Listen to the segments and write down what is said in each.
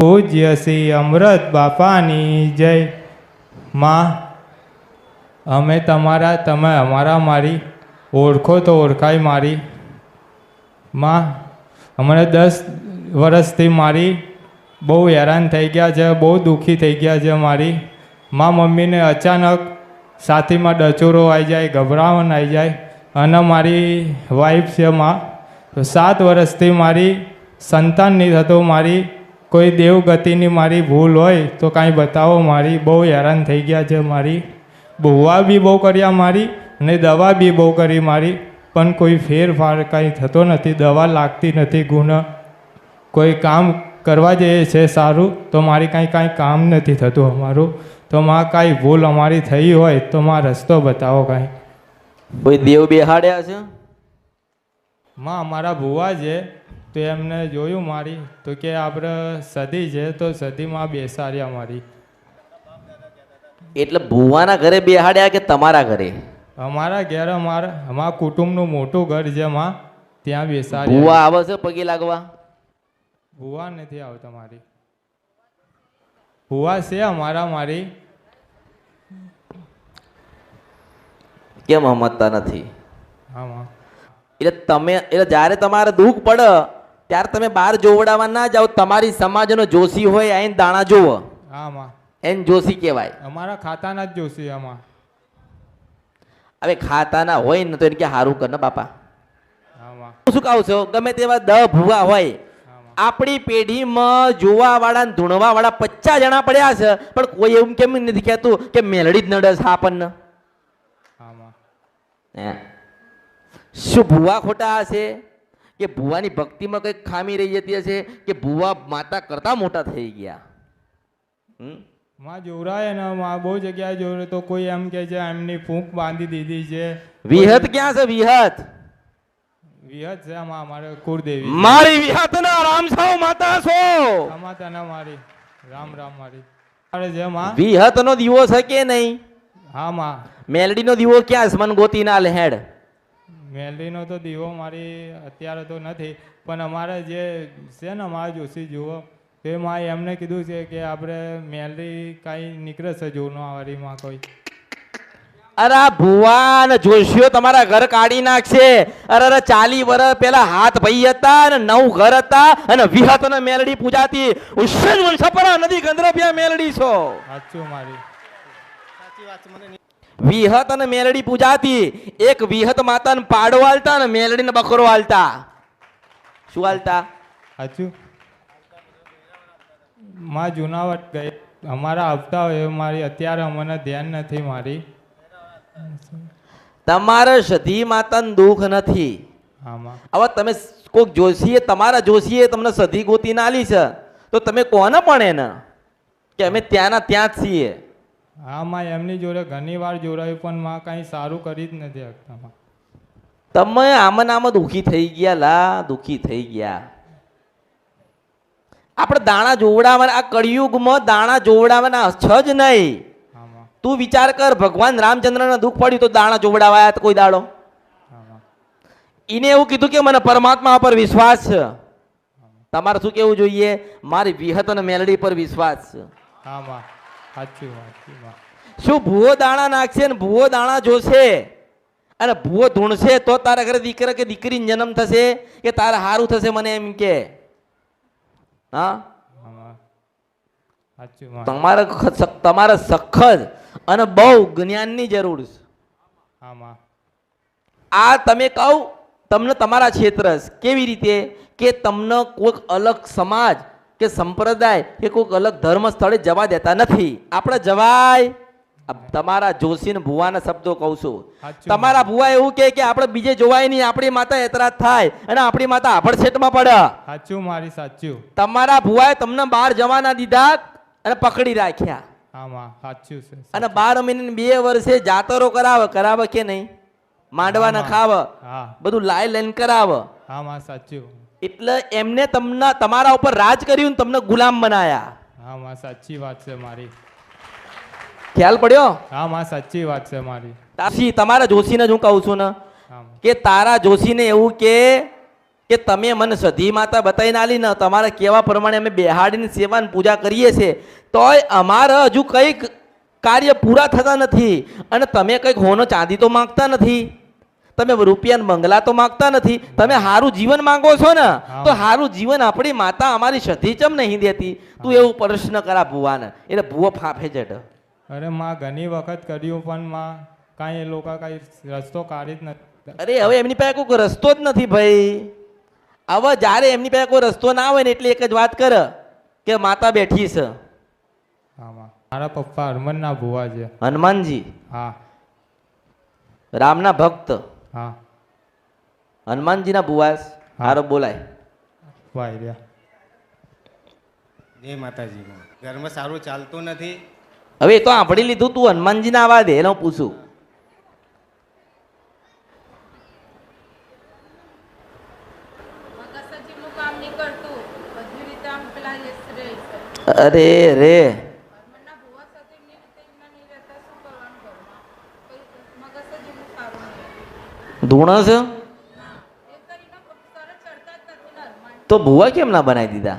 પૂજ્ય શ્રી અમૃત બાપાની જય. માં, અમે તમારા, તમે અમારા મારી ઓળખો તો ઓળખાય મારી. માં, અમને દસ વર્ષથી મારી બહુ હેરાન થઈ ગયા છે, બહુ દુઃખી થઈ ગયા છે મારી. માં મમ્મીને અચાનક સાથીમાં ડચોરો આવી જાય ગભરાવન આવી જાય અને મારી વાઈફ છે માં. સાત વર્ષથી મારી સંતાન નહીં થતો, મારી કોઈ દેવગતિની મારી ભૂલ હોય તો કાંઈ બતાવો મારી. બહુ હેરાન થઈ ગયા છે મારી. બહુવા બી બહુ કર્યા મારી અને દવા બી બહુ કરી મારી. પણ કોઈ ફેરફાર કાંઈ થતો નથી દવા લાગતી નથી ગુણ કોઈ કામ કરવા જઈએ છે સારું તો મારી કાંઈ કાંઈ કામ નથી થતું અમારું. તો માં કાંઈ ભૂલ અમારી થઈ હોય તો માં રસ્તો બતાવો કાંઈ. કોઈ દેવ બેહાડ્યા છે? માં અમારા ભુવા છે. તો એમને જોયું મારી તો કે આપણે સદી છે તો સદીમાં બેસાડ્યા મારી. એટલે ભુવાના ઘરે બેહાડ્યા કે તમારા ઘરે? અમારા ઘેર અમારા અમારા કુટુંબનું મોટું ઘર છે માં ત્યાં ભુવા આવે છે પગે લાગવા? ભુવા નથી આવતા મારી. ભુવા છે અમારા મારી. કેમ સમજતા નથી? હા. એટલે તમે એટલે જ્યારે તમારે દુઃખ પડે ત્યારે તમે બહાર જોવડાવવા ના જાઓ તમારી સમાજનો જોશી હોય આઈને દાણા જોવો. હા એને જોશી કહેવાય. અમારા ખાતાના જ જોશી આમાં. હવે ખાતાના હોય ને તો એને કે સારું કર ને બાપા. શું કહું છું? ગમે તેવા દ ભૂવા હોય આપણી પેઢીમાં જોવા વાળા ને ધૂણવા વાળા પચાસ જણા પડ્યા છે પણ કોઈ એવું કેમ નથી કહેતું કે મેલડી જ નડે છે આપણને. શું ભૂવા ખોટા હશે? કે ભુવાની ભક્તિમાં કંઈક ખામી રહી જતી હશે કે ભુવા માતા કરતા મોટા થઈ ગયા? માં જોરાય ને માં બહુ જગ્યાએ જોયું તો કોઈ એમ કે છે એમની ફૂંક બાંધી દીધી છે. વિહત ક્યાં છે વિહત? વિહત છે આમાં અમારે કુળદેવી. મારી વિહત ના રામ સાવ માતા છો. માતા ના મારી. રામ રામ મારી. મારે જે માં. વિહત નો દીવો છે કે નહીં? હા માં. મેલડી નો દીવો ક્યાં છે? મન ગોતી ના લહેડ મેલડીનો તો દીવો મારી અત્યારે તો નથી પણ અમારે જે છે ને અમારા જોશી જુઓ તે માં એમને કીધું છે કે આપણે મેલડી કાંઈ નીકળે છે જોનવારીમાં કોઈ. અરે આ ભુવા ને જોશીઓ તમારા ઘર કાઢી નાખશે. અરે અરે ચાલી વર્ષ પેલા હાથ ભાઈ હતા અને નવ ઘર હતા અને વિહત ને મેલડી પૂજાતી. ઉશ્ચન વંશપરા નદી ગંદ્રભ્યા મેલડી છો. સાચું મારી. વિહત અને મેલડી પૂજાતી. એક વિહત માતાને પાડો આલતા અને મેલડીને બકરો હાલતા શું હાલતા? સાચું? માં જુનાવટ ગઈ. અમારા આવતા હોય મારી. અત્યારે અમને ધ્યાન નથી મારી. તમારે સધી માતાને દુઃખ નથી. હવે તમે કોઈક જોશીએ તમારા જોશીએ તમને સધી ગોતી ના આલી છે. તો તમે કોને પણ એને? કે અમે ત્યાંના ત્યાં જ છીએ. હા માં એમની જોડે ઘણી વાર જોડાયું પણ માં કાંઈ સારું કરી જ નથી શકતા માં તમે આમાં આમાં દુઃખી થઈ ગયા લા દુઃખી થઈ ગયા. આપણે દાણા જોવડાવવાના આ કળિયુગમાં દાણા જોવડાવવાના છ જ નહીં. તું વિચાર કર ભગવાન રામચંદ્રને દુઃખ પડ્યું તો દાણા જોવડાવાયા કોઈ દાડો? એને એવું કીધું કે મને પરમાત્મા પર વિશ્વાસ છે. તમારે શું કેવું જોઈએ? મારી વિહત અને મેલડી પર વિશ્વાસ છે. આમાં. સાચું વાત શું ભૂવો દાણા નાખશે ને ભૂવો દાણા જોશે? અને ભૂવો ધૂણશે તો તારા ઘરે દીકરા કે દીકરીને જન્મ થશે કે તારે સારું થશે મને એમ કે? હા? તમારે તમારે સખત અને બહુ જ્ઞાનની જરૂર છે. આ તમે કહું તમને તમારા ક્ષેત્ર કેવી રીતે? કે તમને કોઈક અલગ સમાજ કે સંપ્રદાય કે કોઈક અલગ ધર્મ સ્થળે જવા દેતા નથી. આપણે જવાય. તમારા જોશી ને ભુવાના શબ્દો કહું છું. તમારા ભુવા એવું કે કે આપણે બીજે જોવાય નહીં આપણી માતા એતરાજ થાય અને આપણી માતા આભડછેટમાં પડે. સાચું મારી સાચું. તમારા ભુવાએ તમને બહાર જવાના દીધા અને પકડી રાખ્યા. આમાં સાચું છે અને બાર મહિને બે વર્ષે જાતરો કરાવે કરાવે કે નહીં? માંડવા ના ખાવ. બધું લાઈ લાઈન કરાવે. સાચું. એટલે એમને તમને તમારા ઉપર રાજ કર્યું તમને ગુલામ બનાયા. હા માં સાચી વાત છે મારી. ખ્યાલ પડ્યો? હા માં સાચી વાત છે મારી. તાસી તમારા જોશીને જ હું કહું છું ને. કે તારા જોશીને એવું કે કે તમે મને સધી માતા બતાવીને આલી ને તમારા કેવા પ્રમાણે અમે બેહાડીને સેવા પૂજા કરીએ છીએ તોય અમારા હજુ કંઈક કાર્ય પૂરા થતા નથી. અને તમે કંઈક હોનો ચાંદી તો માગતા નથી. તમે રૂપિયા બંગલા તો માંગતા નથી તમે સારું જીવન માંગો છો ને તો સારું જીવન આપણી માતા અમારી સધી ચમ નહીં દેતી? તું એવું પ્રશ્ન કરા ભુવાને એટલે ભુવો ફાફે જટ અરે માં ઘણી વખત કર્યું પણ માં કાંઈ એ લોકો કાંઈ રસ્તો કાઢી જ નથી. અરે હવે એમની પાસે કોઈ રસ્તો જ નથી ભાઈ. હવે જ્યારે એમની પાસે કોઈ રસ્તો ના હોય ને એટલે એક જ વાત કર કે માતા બેઠી છે. મારા પપ્પા હનુમાનના ભુવા છે. હનુમાનજી. હા. રામના ભક્ત. હા. હનુમાનજીના ભુવાસ હારો બોલાય. વાય રહ્યા જય માતાજી. ઘરમાં સારું ચાલતું નથી. હવે એ તો સાંભળી લીધું તું હનુમાનજીના આવા દે એનો પૂછું. અરે કામ નહીં કરતું બધી રીતે આમ પેલા યસ રહે છે અરે રે મનના ભુવા સાથે એમની રીતે એમના નહીં રહેતા શું કરવાનું ઘરમાં કોઈ મગજ જ એમનું સારું નહીં ધૂણો છે? તો ભુવા કેમ ના બનાવી દીધા?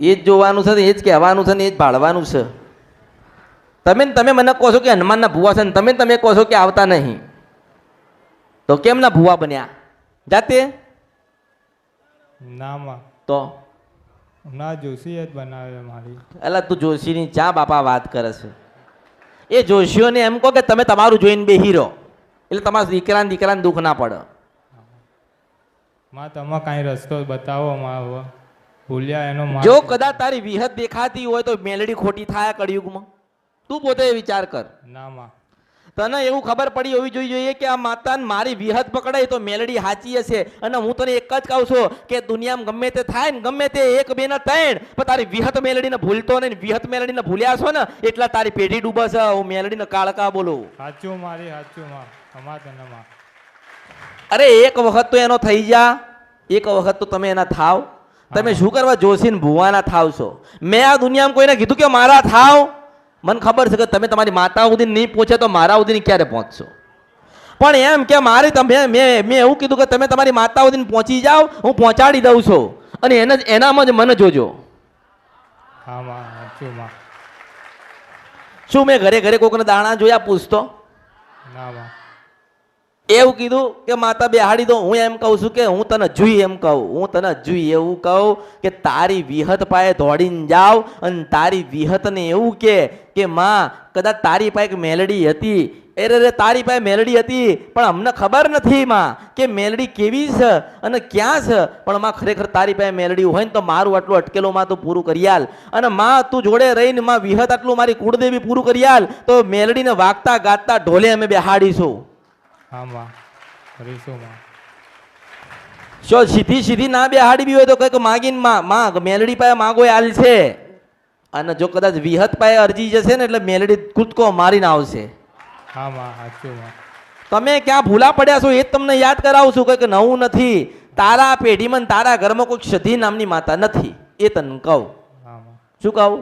એ જ જોવાનું છે ને એ જ કહેવાનું છે ને એ જ ભાળવાનું છે. તમે ને તમે મને કહો છો કે હનુમાનના ભુવા છે ને તમે તમે કહો છો કે આવતા નહીં. તો કેમ ના ભુવા બન્યા? જાતે? નામાં. તો? ના જોશી જ બનાવે મારી. એટલે તું જોશીની ચા બાપા વાત કરે છે. એ જોશીઓને એમ કહો કે તમે તમારું જોઈને બે હીરો એટલે તમારા દીકરાને દીકરાને દુઃખ ના પડે. માં તમે કાંઈ રસ્તો બતાવો માં હવે ભૂલ્યા એનો જો કદાચ તારી વિહત દેખાતી હોય તો મેલડી ખોટી થાય કળિયુગમાં. તું પોતે વિચાર કર. ના માં. તને એવું ખબર પડી હોવી જોઈએ જોઈએ કે આ માતાને મારી વિહત પકડાય તો મેલડી સાચી હશે. અને હું તને એક જ કહું છું કે દુનિયામાં ગમે તે થાય ને ગમે તે એક બે ને ત્રણ પણ તારી વિહત મેલડીને ભૂલતો નહીં વિહત મેલડીને ભૂલ્યા છો ને એટલા તારી પેઢી ડૂબશે હું મેલડીને કાળકા બોલું. સાચું મારી સાચું માં. અરે એક વખત તો એનો થઈ જા એક વખત તો તમે એના થાવ. તમે શું કરવા જોશીને ભુવાના થાવ છો? મેં આ દુનિયામાં કોઈને કીધું કે મારા થાવ? મને ખબર છે કે તમે તમારી માતા સુધી નહીં પહોંચે તો મારા સુધી ક્યારે પહોંચશો? પણ એમ કે મારી તમે મેં મેં એવું કીધું કે તમે તમારી માતા સુધી પહોંચી જાઓ હું પહોંચાડી દઉં છું. અને એને જ એનામાં જ મને જોજો. શું મેં ઘરે ઘરે કોકને દાણા જોયા પૂછતો? ના એવું કીધું કે માતા બેહાડી દો, હું એમ કહું છું કે હું તને જોઈ એમ કહું, હું તને જોઈ એવું કહું કે તારી વિહત પાસે દોડીને જાવ અને તારી વિહતને એવું કે કે માં, કદાચ તારી પાસે એક મેલડી હતી. અરે રે તારી પાસે મેલડી હતી, પણ અમને ખબર નથી માં કે મેલડી કેવી છે અને ક્યાં છે. પણ માં ખરેખર તારી પાસે મેલડી હોય ને તો મારું આટલું અટકેલો માં તું પૂરું કરી આલ. અને માં, તું જોડે રહીને માં વિહત આટલું મારી કુળદેવી પૂરું કરી આલ, તો મેલડીને વાગતા ગાતા ઢોલે અમે બેહાડીશું. હા રીસોમાં. જો સીધી સીધી ના બેહાડી બી હોય તો કંઈક માગીને માં માં મેલડી પાસે માગો હાલ છે. અને જો કદાચ વિહત પાસે અરજી જશે ને એટલે મેલડી કૂદકો મારીને આવશે. હા માં સાચું તમે ક્યાં ભૂલા પડ્યા છો એ જ તમને યાદ કરાવું છું કંઈક નવું નથી. તારા પેઢીમાં તારા ઘરમાં કોઈ સધી નામની માતા નથી. એ તને કહું. શું કહું?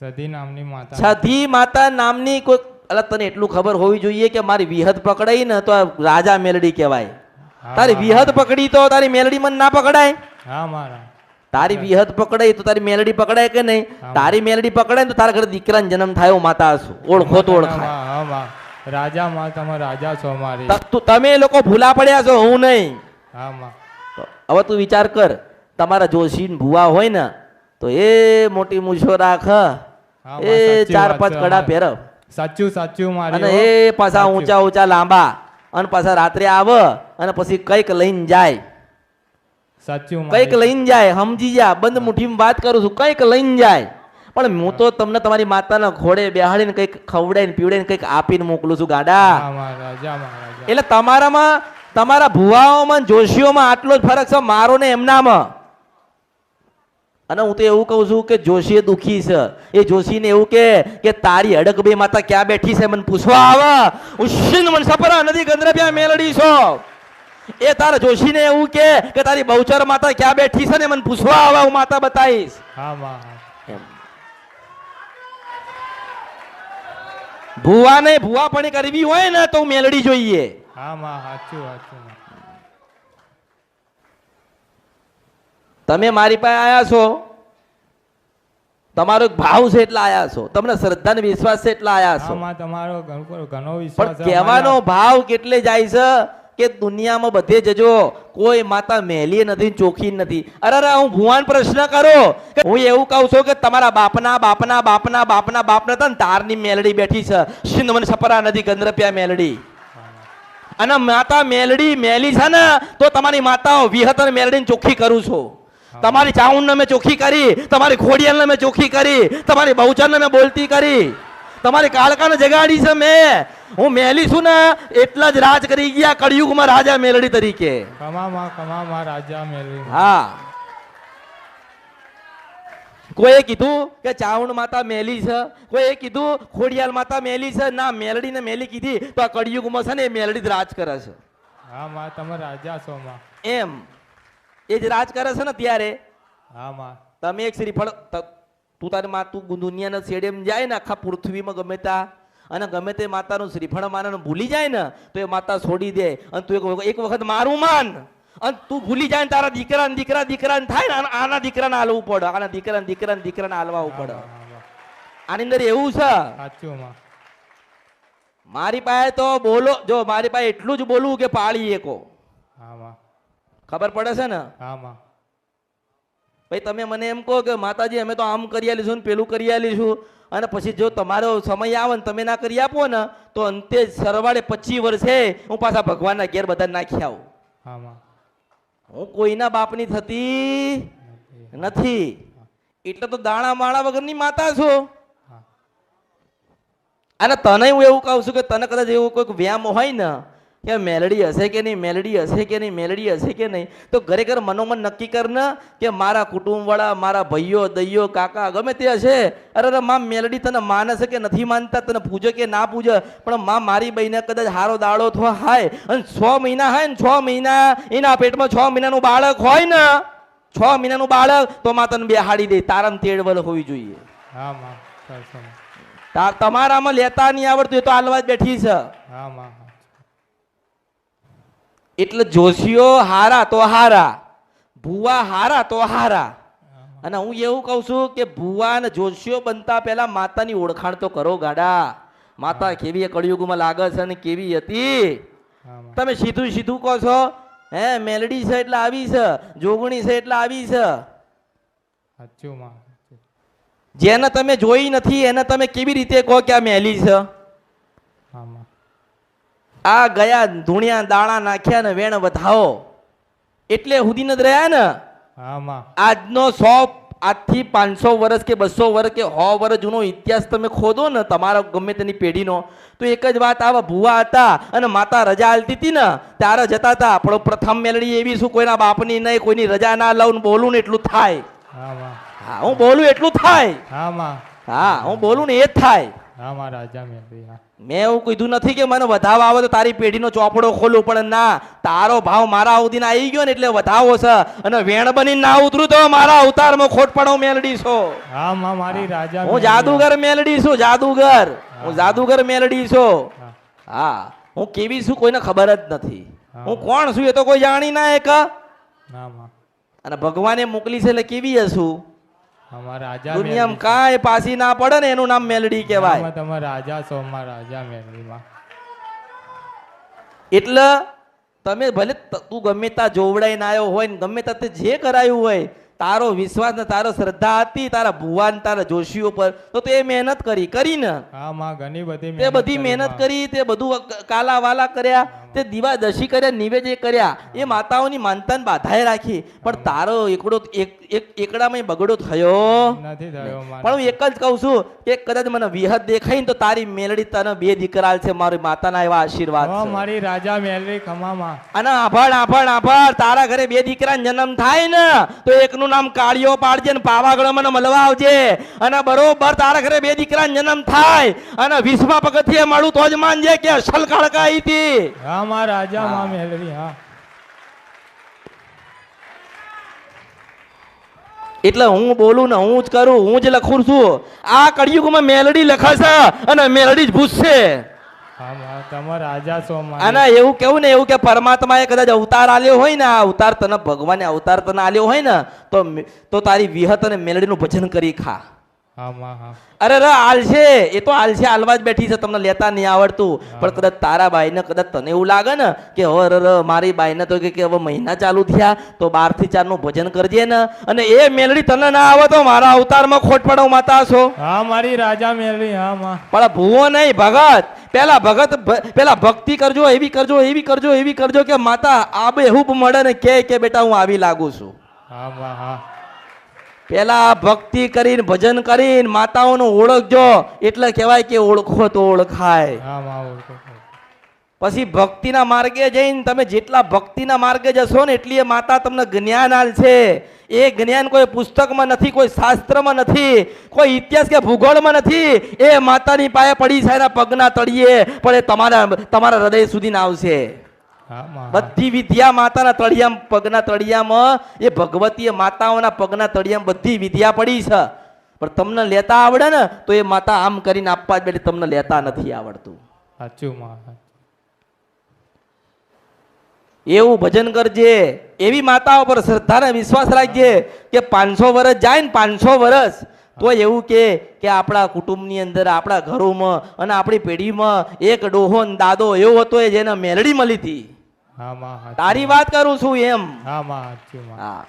સધી નામની માતા સધી માતા નામની કોઈ અલા તને એટલું ખબર હોવી જોઈએ કે મારી વિહત પકડાઈ ને તો રાજા મેલડી કહેવાય. તારી વિહદ વિહત પકડી તો તારી મેલડી મને ના પકડાય. હા મારા. તારી વિહત પકડાય તો તારી મેલડી પકડાય કે નહીં? તારી મેલડી પકડાય તો તારા ઘરે દીકરાનો જન્મ થાય માતા હશું. ઓળખો તો ઓળખાય. રાજા માં તમે રાજા છો મારી તમે લોકો ભૂલા પડ્યા છો હું નહીં. હવે તું વિચાર કર તમારા જોશી ભુવા હોય ને તો એ મોટી મૂછો રાખ એ ચાર પાંચ કડા. પહેરવ. સાચું સાચું મારી અને એ પાછા ઊંચા ઊંચા લાંબા. અને પાછા રાત્રે આવે અને પછી કંઈક લઈને જાય. સાચું કંઈક લઈને જાય સમજી જા. બંધ મુઠ્ઠીમાં વાત કરું છું કંઈક લઈને જાય. પણ હું તો તમને તમારી માતાના ઘોડે બેહાડીને કંઈક ખવડાવીને પીવડાવીને કંઈક આપીને મોકલું છું ગાડા. એટલે તમારામાં તમારા ભુવાઓમાં જોશીઓમાં આટલો જ ફરક છે મારો ને એમનામાં. અને હું તો એવું કહું છું કે જોશી દુખી છે. એ જોશીને એવું કે કે તારી અડક બે માતા ક્યાં બેઠી છે મને પૂછવા આવે. શિંદ મન સપરા નદી ગંદ્રભ્યા મેલડી છો. એ તારા જોશીને એવું કે કે તારી બહુચર માતા ક્યાં બેઠી છે ને મને પૂછવા આવે હું માતા બતાવીશ. ભુવા માં. ભુવા પણ ભુવાને કરવી હોય ને તો મેલડી જોઈએ. હા માં સાચું સાચું તમે મારી પાસે આયા છો? તમારો ભાવ છે એટલા આયા છો. તમને શ્રદ્ધા ને વિશ્વાસ છે એટલા આવ્યા છો. તમારો ઘણો વિશ્વાસ પણ કહેવાનો ભાવ કેટલે જાય છે કે દુનિયામાં બધે જજો કોઈ માતા મેલી નથી ચોખ્ખી નથી. અરે અરે હું ભુવાન પ્રશ્ન કરો કે હું એવું કહું છું કે તમારા બાપના બાપના બાપના બાપના બાપના હતા ને તારની મેલડી બેઠી છે. સિંધવન સપરા નદી ગંદ્રપ્યા મેલડી. અને માતા મેલડી મેલી છે ને તો તમારી માતાઓ વિહતર મેલડીને ચોખ્ખી કરું છું. તમારી ચાઉંડને મેં ચોખ્ખી કરી તમારી ખોડિયાલને મેં ચોખ્ખી કરી તમારી બહુચરને મેં બોલતી કરી. તમારી કાળકાને જગાડી છે મેં. હું મેલી છું ને એટલા જ રાજ કરી ગયા કળિયુગમાં રાજા મેલડી તરીકે. કમામાં કમામાં રાજા મેળવી હા. કોઈએ કીધું કે ચાવણ માતા મેલી છે? કોઈએ કીધું ખોડિયાલ માતા મેલી છે? ના મેલડી ને મેલી કીધી તો આ કળિયુગમાં છે ને એ મેલડી જ રાજ કરે છે. હા માં તમે રાજા છો માં. એમ. એ જ રાજ કરે છે ને ત્યારે? હા માં તમે એક શ્રીફળ ત- તારી મા તું દુનિયાના છેડેમ જાય ને આખા પૃથ્વીમાં ગમે ત્યાં અને ગમે તે માતાનું શ્રીફળ માને ભૂલી જાય ને તો એ માતા છોડી દે અને તું એક વખત- મારું માન અને તું ભૂલી જાય ને તારા દીકરા દીકરા દીકરા થાય ને આના- દીકરાને હાલવું પડે આના દીકરા દીકરા દીકરાને હાલવાવું પડે. આની અંદર એવું છે? મારી પાસે તો બોલો જો મારી પાસે એટલું જ બોલવું કે પાળી એકો. હા ખબર પડે છે ને? આમાં. ભાઈ તમે મને એમ કહો કે માતાજી અમે તો આમ કરી આલીશું ને પેલું કરી આલીશું. અને પછી જો તમારો સમય આવે ને તમે ના કરી આપો ને તો અંતે સરવાળે પચીસ વર્ષે હું પાછા ભગવાનના ઘેર બધા નાખી આવું. હા હું કોઈના બાપની થતી નથી. એટલે તો દાણા માળા વગરની માતા છો. અને તને હું એવું કહું છું કે તને કદાચ એવું કોઈક વ્યામ હોય ને કે મેલડી હશે કે નહીં મેલડી હશે કે નહીં મેલડી હશે કે નહીં? તો ઘરે ઘર મનોમન નક્કી કર ને કે મારા કુટુંબવાળા મારા ભાઈઓ દૈયો કાકા ગમે તે હશે. અરે અરે માં મેલડી તને માને છે કે નથી માનતા? તને પૂજે કે ના પૂજે? પણ માં મારી બહેને કદાચ હારો દાડો થો હાય અને છ મહિના હાય ને છ મહિના એના પેટમાં છ મહિનાનું બાળક હોય ને છ મહિનાનું બાળક તો માં તને બેહાડી દે. તારામ તેડવલ હોવી જોઈએ. હા માં. તમારામાં લેતા નહીં આવડતું એ તો હાલવા જ બેઠી છે. હા માં એટલે જોશીઓ હારા તો હારા ભુવા હારા તો હારા. અને હું એવું કહું છું કે ભુવા અને જોશીઓ બનતા પહેલા માતાની ઓળખાણ તો કરો ગાડા. માતા કેવી કળિયુગમાં લાગે છે અને કેવી હતી? તમે સીધું સીધું કહો છો હે મેલડી છે એટલે આવી છે જોગણી છે એટલે આવી છે. જેને તમે જોઈ નથી એને તમે કેવી રીતે કહો કે આ મેલી છે? આ ગયા ધૂણિયા દાણા નાખ્યા ને વેણ વધાવો. એટલે હુદી જ રહ્યા ને? આજનો સો આજથી પાંચસો વર્ષ કે બસો વર્ષ કે સો વર્ષ જૂનો ઇતિહાસ તમે ખોદો ને તમારા ગમે તેની પેઢીનો. તો એક જ વાત આવા ભુવા હતા અને માતા રજા હાલતી હતી ને ત્યારે જતા હતા પણ પ્રથમ મેલડી એવી શું કોઈના બાપની નહીં કોઈની રજા ના લઉં બોલું ને એટલું થાય. હા હું બોલું એટલું થાય. હા હા હું બોલું ને એ જ થાય. હા માં રાજા મેળવી હા. મેં એવું કીધું નથી કે મને વધાવો આવે તો તારી પેઢીનો ચોપડો ખોલું પણ ના તારો ભાવ મારા અવધીને આવી ગયો ને એટલે વધાવો છે. અને વેણ બનીને ના ઉતરું તો મારા અવતારમાં ખોટપણો મેલડી છો. હા માં મારી રાજા હું જાદુગર મેલડી છું જાદુગર. હું. જાદુગર મેલડી છું. હા. હા કેવી છું કોઈને ખબર જ નથી. હું. કોણ છું એ તો કોઈ જાણી ના એક. અને ભગવાને મોકલી છે એટલે કેવી હશું? દુનિયામાં. કાંઈ પાસી ના પડે ને એનું નામ મેલડી કહેવાય. તમે રાજા છો રાજા મેલડીમાં. એટલે તમે ભલે તું ગમે ત્યાં જોવડાઈને આવ્યો હોય ને ગમે ત્યાં જે કરાયું હોય તારો વિશ્વાસ ને તારો શ્રદ્ધા હતી તારા ભુવા ને તારા જોશીઓ પર તો તે મહેનત કરી કરી ને. હા માં ઘણી બધી તે બધી મહેનત કરી તે બધું કાલા વાલા કર્યા તે દીવા દશી કર્યા નિવેદ કર્યા એ માતાઓની માનતાને બાધાએ રાખી. પણ તારો એકડો એક એક એકડામાં બગડો થયો. પણ હું એક જ કહું છું કે કદાચ મને વિહત દેખાય ને તો તારી મેલડી તને બે દીકરા છે મારી માતાના એવા આશીર્વાદ મારી રાજા મેળવી ખમામાં. અને આભાર આભાર આભાર તારા ઘરે બે દીકરા જન્મ થાય ને તો એકનું નામ કાળિયો પાડજે ને પાવાગઢ મને મળવા આવજે. અને બરોબર તારા ઘરે બે દીકરા જન્મ થાય. અને વિશ્વા પગથિયે મળું તો જ માનજે કે અસલ કાળકા આવી હતી. હા રાજા માં મેળવી હા. એટલે હું બોલું ને હું જ કરું હું જ લખું છું. આ કળિયુગમાં મેલડી લખાશે અને મેલડી જ ભૂસશે. અને એવું કેવું ને એવું કે પરમાત્માએ કદાચ અવતાર આલ્યો હોય ને આ અવતાર તને ભગવાને અવતાર તને આલ્યો હોય ને તો તો તારી વિહત અને મેલડીનું ભજન કરી ખા. અરે ર આલશે. એ તો આલશે. આલવા જ બેઠી છે. તમને લેતા નહીં આવડતું. પણ કદાચ તારા બાઈને કદાચ તને એવું લાગે ને કે હવે ર મારી બાઈને તો કે હવે મહિના ચાલુ થયા તો બારથી ચારનું ભજન કરજે ને. અને એ મેલડી તને ના આવે તો મારા અવતારમાં ખોટ પડો માતા છો. હા મારી રાજા મેળવી હા માં પણ ભૂવો નહીં ભગત. પેલા ભગત પેલા ભક્તિ કરજો એવી કરજો એવી કરજો એવી કરજો કે માતા આ બે હું મળે ને કે કે બેટા હું આવી લાગુ છું. હા હા. પેલા ભક્તિ કરીને ભજન કરીને માતાઓનું ઓળખજો. એટલે કહેવાય કે ઓળખો તો ઓળખાય. પછી ભક્તિના માર્ગે જઈને તમે જેટલા ભક્તિના માર્ગે જશો ને એટલી એ માતા તમને જ્ઞાન આલશે એ જ્ઞાન કોઈ પુસ્તકમાં નથી કોઈ શાસ્ત્રમાં નથી કોઈ ઇતિહાસ કે ભૂગોળમાં નથી. એ માતાની પાયે પડી છે એના પગના તળિયે. પણ એ તમારા તમારા હૃદય સુધી આવશે. બધી વિદ્યા માતાના તળિયામાં પગના તળિયામાં એ ભગવતીય માતાઓના પગના તળિયામાં બધી વિદ્યા પડી છે. પણ તમને લેતા આવડે ને તો એ માતા આમ કરીને આપવા જ બેઠી તમને લેતા નથી આવડતું. એવું ભજન કરજે. એવી માતાઓ પર શ્રદ્ધા અને વિશ્વાસ રાખજે કે પાંચસો વર્ષ જાય ને પાંચસો વર્ષ તો એવું કે કે આપણા કુટુંબની અંદર આપણા ઘરોમાં અને આપણી પેઢીમાં એક ડોહો દાદો એવો હતો જેને મેલડી મળી હતી. તારી વાત કરું છું એમ. હા માં હા.